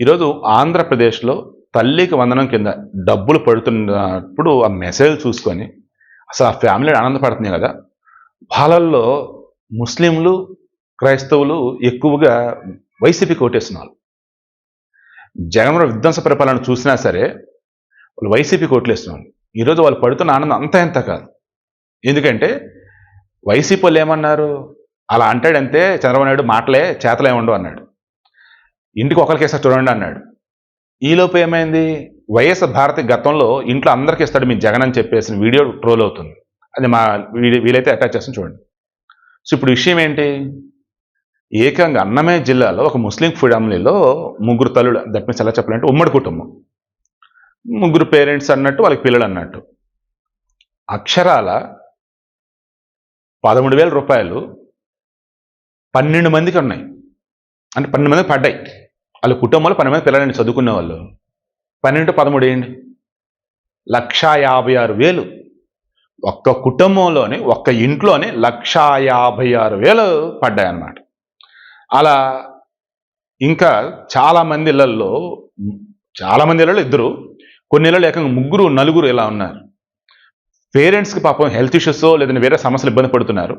ఈరోజు ఆంధ్రప్రదేశ్లో తల్లికి వందనం కింద డబ్బులు పడుతున్నప్పుడు ఆ మెసేజ్ చూసుకొని అసలు ఆ ఫ్యామిలీ ఆనందపడుతుంది కదా. వాళ్ళల్లో ముస్లింలు క్రైస్తవులు ఎక్కువగా వైసీపీ కోటేస్తున్నారు. జగన్మోహన్ విధ్వంస పరిపాలన చూసినా సరే వాళ్ళు వైసీపీ కోట్లేస్తున్నారు. ఈరోజు వాళ్ళు పడుతున్న ఆనందం అంత ఎంత కాదు. ఎందుకంటే వైసీపీ వాళ్ళు ఏమన్నారు? అలా అంటాడంతే చంద్రబాబు నాయుడు మాటలే చేతలే ఉండవు అన్నాడు. ఇంటికి ఒకరికేసారి చూడండి అన్నాడు ఈలోపు ఏమైంది? వైఎస్ భారతి గతంలో ఇంట్లో అందరికీ ఇస్తాడు మీ జగన్ అని చెప్పేసిన వీడియో ట్రోల్ అవుతుంది. అది మా వీలైతే అటాచ్ చేస్తాం చూడండి. సో ఇప్పుడు విషయం ఏంటి ఏకంగా అన్నమే జిల్లాలో ఒక ముస్లిం ఫ్యామిలీలో ముగ్గురు తల్లుడు దట్ మీన్స్ ఎలా చెప్పాలంటే ఉమ్మడి కుటుంబం. ముగ్గురు పేరెంట్స్ అన్నట్టు వాళ్ళకి పిల్లలు అన్నట్టు. అక్షరాల పదమూడు వేల రూపాయలు పన్నెండు మందికి ఉన్నాయి. అంటే పన్నెండు మందికి పడ్డాయి. వాళ్ళ కుటుంబంలో పన్నెండు మంది పిల్లలండి చదువుకునే వాళ్ళు. పన్నెండు పదమూడు ఏంటి? లక్షా యాభై ఆరు వేలు. ఒక్క కుటుంబంలోనే ఒక్క ఇంట్లోనే లక్షా యాభై ఆరు వేలు పడ్డాయి అన్నమాట అలా ఇంకా చాలా ఇళ్ళల్లో చాలామంది చాలా మంది ఇద్దరు కొన్ని ఇళ్ళలో ఏకంగా ముగ్గురు నలుగురు ఇలా ఉన్నారు. పేరెంట్స్కి పాపం హెల్త్ ఇష్యూస్ లేదంటే వేరే సమస్యలు ఇబ్బంది పడుతున్నారు.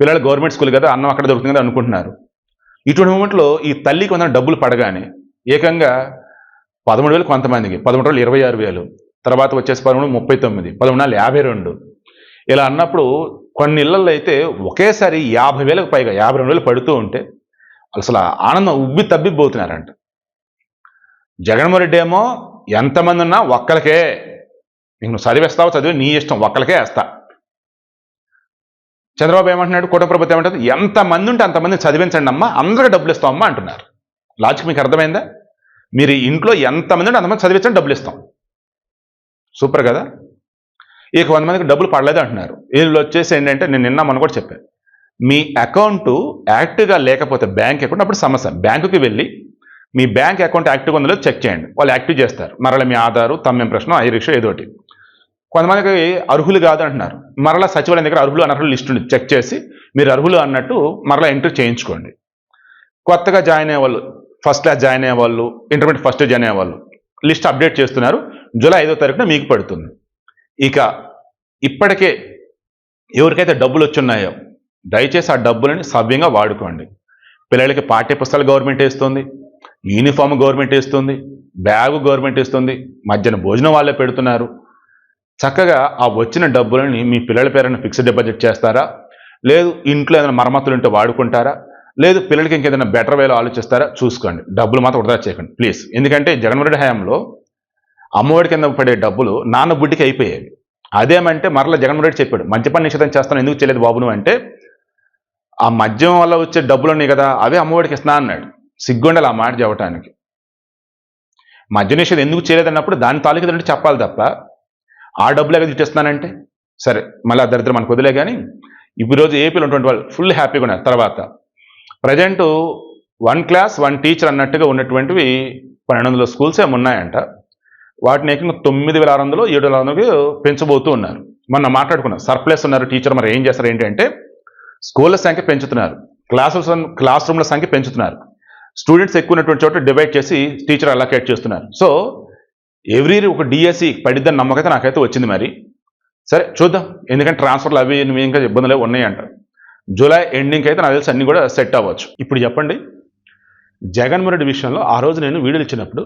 పిల్లలు గవర్నమెంట్ స్కూల్ కదా అన్నం అక్కడ దొరుకుతుంది కదా అనుకుంటున్నారు. ఇటువంటి మూమెంట్లో ఈ తల్లికి కొంత డబ్బులు పడగానే ఏకంగా పదమూడు వేలు కొంతమందికి పదమూడు వేలు ఇరవై ఆరు వేలు తర్వాత వచ్చేసి పదమూడు ముప్పై తొమ్మిది పదమూడు నాలుగు యాభై రెండు. ఇలా అన్నప్పుడు కొన్ని ఇళ్ళలో అయితే ఒకేసారి యాభై వేలకు పైగా యాభై రెండు వేలు పడుతూ ఉంటే అసలు ఆనందం ఉబ్బి తబ్బిపోతున్నారంట. జగన్మోహన్ రెడ్డి ఏమో ఎంతమంది ఉన్నా ఒక్కరికే నీకు నువ్వు చదివేస్తావు చదివి నీ ఇష్టం ఒక్కరికే వేస్తా. చంద్రబాబు ఏమంటున్నాడు? కుటుంబ ప్రభుత్వం ఏమంటుంది? ఎంతమంది ఉంటే అంతమంది చదివించండి అమ్మా అందరూ డబ్బులు ఇస్తాం అమ్మా అంటున్నారు. లాజిక్ మీకు అర్థమైందా? మీరు ఇంట్లో ఎంతమంది ఉంటే అంతమంది చదివించండి డబ్బులు ఇస్తాం. సూపర్ కదా? ఇక కొంతమందికి డబ్బులు పడలేదు అంటున్నారు. వీళ్ళు వచ్చేసి ఏంటంటే నేను నిన్న మొన్న కూడా చెప్పాను మీ అకౌంట్ యాక్టివ్గా లేకపోతే బ్యాంక్ అకౌంట్ అప్పుడు సమస్య. బ్యాంకుకి వెళ్ళి మీ బ్యాంక్ అకౌంట్ యాక్టివ్గా ఉందో చెక్ చేయండి. వాళ్ళు యాక్టివ్ చేస్తారు. మరలా మీ ఆధారు తమ్మెం ప్రశ్న ఐరిక్ష ఏదోటి కొంతమందికి అర్హులు కాదు అంటున్నారు. మరలా సచివాలయం దగ్గర అర్హులు అనర్హులు లిస్టుని చెక్ చేసి మీరు అర్హులు అన్నట్టు మరలా ఎంట్రీ చేయించుకోండి. కొత్తగా జాయిన్ అయ్యేవాళ్ళు ఫస్ట్ క్లాస్ జాయిన్ అయ్యేవాళ్ళు ఇంటర్మీడియట్ ఫస్ట్ జాయిన్ అయ్యేవాళ్ళు లిస్ట్ అప్డేట్ చేస్తున్నారు. జూలై ఐదో తారీఖున మీకు పడుతుంది. ఇక ఇప్పటికే ఎవరికైతే డబ్బులు వచ్చున్నాయో దయచేసి ఆ డబ్బులని సవ్యంగా వాడుకోండి. పిల్లలకి పాఠ్యపుస్తకాలు గవర్నమెంట్ ఇస్తుంది యూనిఫామ్ గవర్నమెంట్ ఇస్తుంది బ్యాగు గవర్నమెంట్ ఇస్తుంది మధ్యాహ్నం భోజనం వాళ్ళే పెడుతున్నారు. చక్కగా ఆ వచ్చిన డబ్బులని మీ పిల్లల పేరైన ఫిక్స్డ్ డిపాజిట్ చేస్తారా? లేదు ఇంట్లో ఏదైనా మరమ్మతులు ఉంటే వాడుకుంటారా? లేదు పిల్లలకి ఇంకేదైనా బెటర్ వేలో ఆలోచిస్తారా? చూసుకోండి. డబ్బులు మాత్రం వృధా చేయకండి ప్లీజ్. ఎందుకంటే జగన్మోహన్ హయాంలో అమ్మఒడి కింద పడే డబ్బులు నాన్న బుడ్డికి అయిపోయేవి అదేమంటే మరలా జగన్మోహన్ రెడ్డి చెప్పాడు మద్యపాన నిషేధం చేస్తాను ఎందుకు చేయలేదు బాబు అంటే ఆ మద్యం వల్ల వచ్చే డబ్బులు ఉన్నాయి కదా అవే అమ్మఒడికి ఇస్తున్నా అన్నాడు. సిగ్గుండాలి ఆ మాట చెప్పడానికి మద్య నిషేధం ఎందుకు చేయలేదన్నప్పుడు దాని తాలూకు చెప్పాలి తప్ప ఆ డబ్బులు ఎక్కడ ఇచ్చేస్తున్నానంటే సరే మళ్ళీ ఆ దరిద్రం మనకు వదిలే కానీ ఇప్పుడు రోజు ఏపీలో ఉన్నటువంటి వాళ్ళు ఫుల్ హ్యాపీగా ఉన్నారు. తర్వాత present one class one teacher అన్నట్టుగా ఉన్నటువంటివి పన్నెండు వందల స్కూల్స్ ఏమి ఉన్నాయంట. వాటిని ఏకంగా తొమ్మిది వేల ఆరు వందలు ఏడు వేల ఆరు వందలు పెంచబోతూ ఉన్నారు. మొన్న మాట్లాడుకున్నాం. సర్ప్లస్ ఉన్నారు టీచర్ మరి ఏం చేస్తారు ఏంటంటే స్కూళ్ళ సంఖ్య పెంచుతున్నారు. క్లాస్ క్లాస్ రూమ్ల సంఖ్య పెంచుతున్నారు. స్టూడెంట్స్ ఎక్కువ ఉన్నటువంటి చోట డివైడ్ చేసి టీచర్ అలాకేట్ చేస్తున్నారు. సో ఎవ్రీ ఒక డిఎస్సి పడిద్దని నమ్మకైతే నాకైతే వచ్చింది మరి. సరే చూద్దాం. ఎందుకంటే ట్రాన్స్ఫర్లు అవి ఇంకా ఇబ్బందులు ఉన్నాయంట జూలై ఎండింగ్ అయితే నాకు తెలిసి అన్నీ కూడా సెట్ అవ్వచ్చు. ఇప్పుడు చెప్పండి. జగన్మోహన్ రెడ్డి విషయంలో ఆ రోజు నేను వీడియోలు ఇచ్చినప్పుడు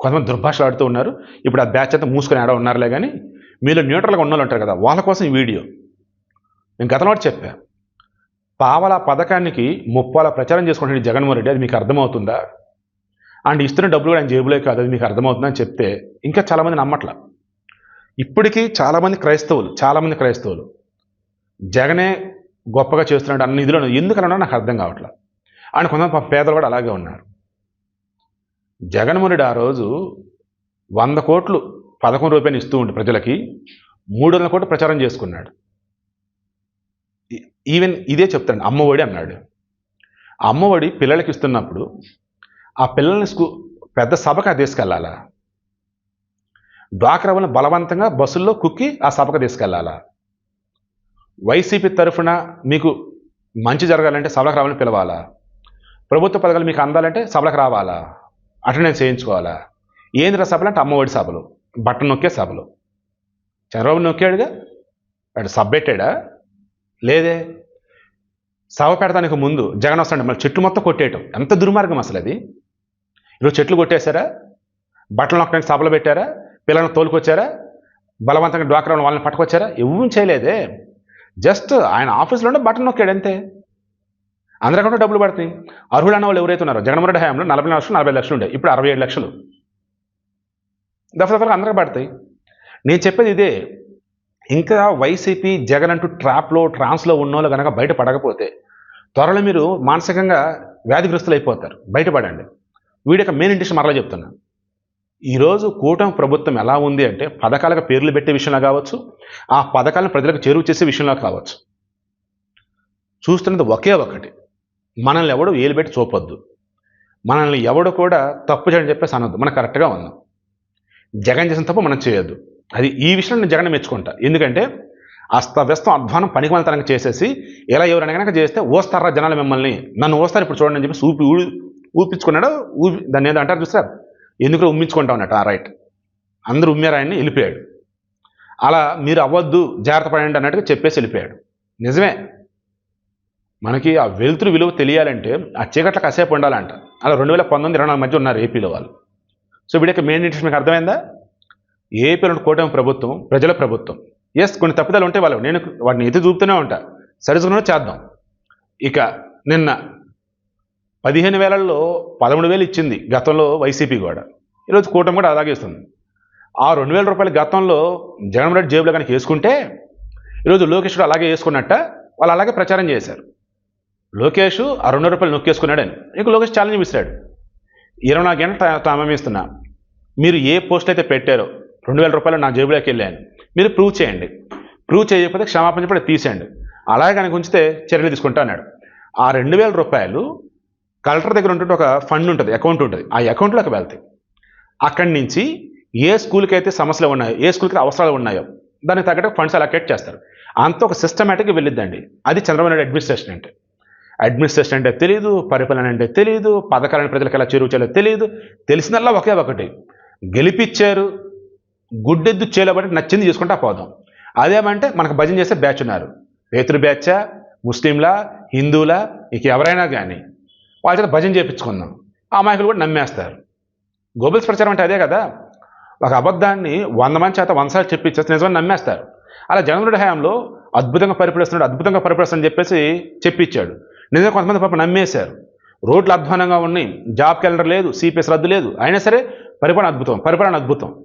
కొంతమంది దుర్భాషలు ఆడుతూ ఉన్నారు. ఇప్పుడు ఆ బ్యాచ్ అయితే మూసుకొని ఆడ ఉన్నారులే కానీ మీలో న్యూట్రల్గా ఉన్న వాళ్ళు ఉంటారు కదా వాళ్ళ కోసం ఈ వీడియో. నేను గతంలో కూడా చెప్పా. పావల పథకానికి ముప్పాల ప్రచారం చేసుకుంటున్న జగన్మోహన్ రెడ్డి అది మీకు అర్థమవుతుందా? అండ్ ఇస్తున్న డబ్బులు కూడా ఆయన జేబులే కాదు అది మీకు అర్థమవుతుందని చెప్తే ఇంకా చాలామంది నమ్మట్ల. ఇప్పటికీ చాలామంది క్రైస్తవులు చాలామంది క్రైస్తవులు జగనే గొప్పగా చేస్తున్నాడు అన్న నిధులను ఎందుకు నాకు అర్థం కావట్లేదు అండ్ కొంతమంది పేదలు కూడా అలాగే ఉన్నారు. జగన్మోహన్ ఆ రోజు వంద కోట్లు పదకొండు రూపాయలు ఇస్తూ ఉండి ప్రజలకి మూడు వందల కోట్లు ప్రచారం చేసుకున్నాడు. ఈవెన్ ఇదే చెప్తాడు అమ్మఒడి అన్నాడు. అమ్మఒడి పిల్లలకి ఇస్తున్నప్పుడు ఆ పిల్లల్ని స్కూ పెద్ద సభకు తీసుకెళ్ళాలా? డ్వాక్రా బలవంతంగా బస్సుల్లో కుక్కి ఆ సభకు తీసుకెళ్ళాలా? వైసీపీ తరఫున మీకు మంచి జరగాలంటే సభలకు రావాలని పిలవాలా? ప్రభుత్వ పథకాలు మీకు అందాలంటే సభలకు రావాలా? అటెండెన్స్ చేయించుకోవాలా? ఏంద్ర సభలు అంటే అమ్మఒడి సభలు బట్టలు నొక్కే సభలు. చంద్రబాబు నొక్కాడుగా? వాడు సభ పెట్టాడా? లేదే. సభ పెడతానికి ముందు జగన్ వస్తాడు మళ్ళీ చెట్టు మొత్తం కొట్టేయటం. ఎంత దుర్మార్గం అసలు అది? ఈరోజు చెట్లు కొట్టేశారా? బట్టలు నొక్కడానికి సభలు పెట్టారా? పిల్లలను తోలుకొచ్చారా? బలవంతంగా డ్వాక్రా వాళ్ళని పట్టుకొచ్చారా? ఎవరు చేయలేదే. జస్ట్ ఆయన ఆఫీస్లోనే బట్టలు నొక్కాడు అంతే. అందరికంటే డబ్బులు పడతాయి అర్హులు అన్న వాళ్ళు ఎవరైతే ఉన్నారో జగన్మోహన్ రెడ్డి హయాంలో నలభై లక్షలు నలభై లక్షలు ఉండే. ఇప్పుడు అరవై ఏడు లక్షలు. దఫ దఫాగా అందరికి పడతాయి. నేను చెప్పేది ఇదే. ఇంకా వైసీపీ జగన్ అంటూ ట్రాప్లో ట్రాన్స్లో ఉన్నోళ్ళు కనుక బయట పడకపోతే త్వరలో మీరు మానసికంగా వ్యాధిగ్రస్తులు అయిపోతారు బయటపడండి. వీడికి మెయిన్ ఇంట్రెస్ట్ మరలా చెప్తున్నా. ఈరోజు కూటమి ప్రభుత్వం ఎలా ఉంది అంటే పథకాలకు పేర్లు పెట్టే విషయంలో కావచ్చు ఆ పథకాలను ప్రజలకు చేరువ చేసే విషయంలో కావచ్చు. చూస్తున్నది ఒకే ఒకటి. మనల్ని ఎవడు ఏలు పెట్టి చూపొద్దు. మనల్ని ఎవడు కూడా తప్పు చేయని చెప్పేసి అనొద్దు. మనం కరెక్ట్గా ఉన్నాం. జగన్ చేసిన తప్పు మనం చేయొద్దు. అది ఈ విషయంలో నేను జగన్ మెచ్చుకుంటా. ఎందుకంటే అస్తవ్యస్తం అధ్వానం పనికిమంతనంగా చేసేసి ఇలా ఎవరైనా కనుక చేస్తే ఓస్తారా జనాలు మిమ్మల్ని? నన్ను ఓస్తారు ఇప్పుడు చూడండి అని చెప్పి చూపి ఊపించుకున్నాడు ఊపి దాన్ని ఏదో అంటారు చూసారు? ఎందుకు ఉమ్మించుకుంటా ఉన్నట్టు ఆ రైట్. అందరూ ఉమ్మారు ఆయన్ని వెళ్ళిపోయాడు. అలా మీరు అవ్వద్దు జాగ్రత్త పడండి అన్నట్టుగా చెప్పేసి వెళ్ళిపోయాడు. నిజమే. మనకి ఆ వెలుతురు విలువ తెలియాలంటే ఆ చీకట్ల కాసేపు ఉండాలంట. అలా రెండు వేల పంతొమ్మిది ఇరవై నాలుగు మధ్య ఉన్నారు ఏపీలో వాళ్ళు. సో వీడికి మెయిన్ ఇంట్రెస్ట్ మీకు అర్థమైందా? ఏపీలో కూటమి ప్రభుత్వం ప్రజల ప్రభుత్వం. ఎస్ కొన్ని తప్పిదాలు ఉంటాయి వాళ్ళు నేను వాటిని ఎత్తి చూపుతూనే ఉంటా. సరిచుకునే చేద్దాం. ఇక నిన్న పదిహేను వేలల్లో పదమూడు వేలు ఇచ్చింది గతంలో వైసీపీ కూడా. ఈరోజు కూటమి కూడా అలాగే ఇస్తుంది. ఆ రెండు వేల రూపాయలు గతంలో జగన్మోహన్ రెడ్డి జేబులో కనుక వేసుకుంటే ఈరోజు లోకేష్ కూడా అలాగే వేసుకున్నట్ట వాళ్ళు అలాగే ప్రచారం చేశారు. లోకేష్ ఆ రెండు రూపాయలు నొక్కేసుకున్నాడని. ఇక లోకేష్ ఛాలెంజ్ ఇస్తాడు ఇరవై నాలుగు గంటల తామం మీరు ఏ పోస్ట్ అయితే పెట్టారో రెండు వేల రూపాయలు నా జేబులోకి వెళ్ళాను మీరు ప్రూవ్ చేయండి. ప్రూవ్ చేయకపోతే క్షమాపణ చెప్పి తీసేయండి. అలాగే కనుక ఉంచితే చర్యలు తీసుకుంటా అన్నాడు. ఆ రెండు వేల రూపాయలు కలెక్టర్ దగ్గర ఉంటుంటే ఒక ఫండ్ ఉంటుంది అకౌంట్ ఉంటుంది. ఆ అకౌంట్లోకి వెళ్తాయి అక్కడి నుంచి ఏ స్కూల్కి అయితే సమస్యలు ఉన్నాయో ఏ స్కూల్కి అవసరాలు ఉన్నాయో దానికి తగ్గట్టు ఫండ్స్ అలొకేట్ చేస్తారు. అంత ఒక సిస్టమేటిక్గా వెళ్ళిద్దండి. అది చంద్రబాబు నాయుడు అడ్మినిస్ట్రేషన్ అంటే. అడ్మినిస్ట్రేషన్ అంటే తెలియదు పరిపాలన అంటే తెలియదు పథకాలను ప్రజలకు ఎలా చేరువచ్చాలో తెలియదు తెలిసినల్లా ఒకే ఒకటి. గెలిపిచ్చారు గుడ్డెద్దు చేయలేబట్టి నచ్చింది చేసుకుంటా పోదాం. అదేమంటే మనకు భజన చేసే బ్యాచ్ ఉన్నారు. రైతులు బ్యాచా ముస్లింలా హిందువులా ఇక ఎవరైనా కానీ వాళ్ళ చేత భజన చేయించుకుందాం ఆ మాయకులు కూడా నమ్మేస్తారు. గోబుల్స్ ప్రచారం అంటే అదే కదా? ఒక అబద్ధాన్ని వంద మంది చేత వందసార్లు చెప్పించేస్తే నిజమని నమ్మేస్తారు. అలా జగన్మోహన్ హయాంలో అద్భుతంగా పరిపడిస్తున్నాడు అద్భుతంగా పరిపాలిస్తున్నాడు చెప్పేసి చెప్పించాడు. నిజంగా కొంతమంది పాప నమ్మేశారు. రోడ్లు అధ్వానంగా ఉన్నాయి జాబ్ క్యాలెండర్ లేదు సిపిఎస్ రద్దు లేదు. అయినా సరే పరిపాలన అద్భుతం పరిపాలన అద్భుతం.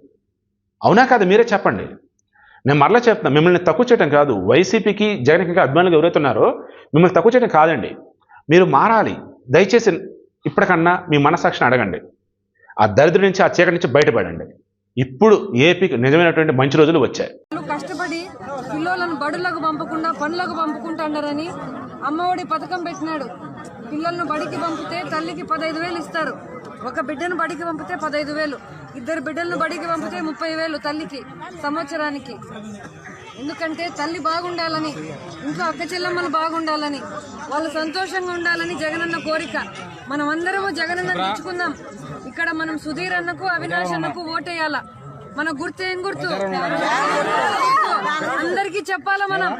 అవునా కాదు మీరే చెప్పండి. నేను మరలా చెప్తున్నా మిమ్మల్ని తక్కువ చేయడం కాదు. వైసీపీకి జగన్కి ఇంకా అభిమానులు ఎవరైతే ఉన్నారో మిమ్మల్ని తక్కువ చేయడం కాదండి. మీరు మారాలి. దయచేసి ఇప్పటికన్నా మీ మనసాక్షిని అడగండి. ఆ దరిద్రం నుంచి ఆ చీకటి నుంచి బయటపడండి. ఇప్పుడు ఏపీకి నిజమైనటువంటి మంచి రోజులు వచ్చాయి. కష్టపడి పిల్లలను బడులకు పంపకుండా పనులకు పంపుకుంటున్నారని అమ్మఒడి పథకం పెట్టినాడు. పిల్లలను బడికి పంపితే తల్లికి పదహైదు వేలు ఇస్తారు. ఒక బిడ్డను బడికి పంపితే పదహైదు వేలు. ఇద్దరు బిడ్డలను బడికి పంపితే ముప్పై వేలు తల్లికి సంవత్సరానికి. ఎందుకంటే తల్లి బాగుండాలని ఇంట్లో అక్క చెల్లెమ్మలు బాగుండాలని వాళ్ళు సంతోషంగా ఉండాలని జగనన్న కోరిక. మనం అందరము జగనన్న తెచ్చుకుందాం ఇక్కడ మనం సుధీర్ అన్నకు అవినాష్ అన్నకు ఓటేయాల. మన గుర్తు ఏం గుర్తు? అందరికీ చెప్పాలా మనం?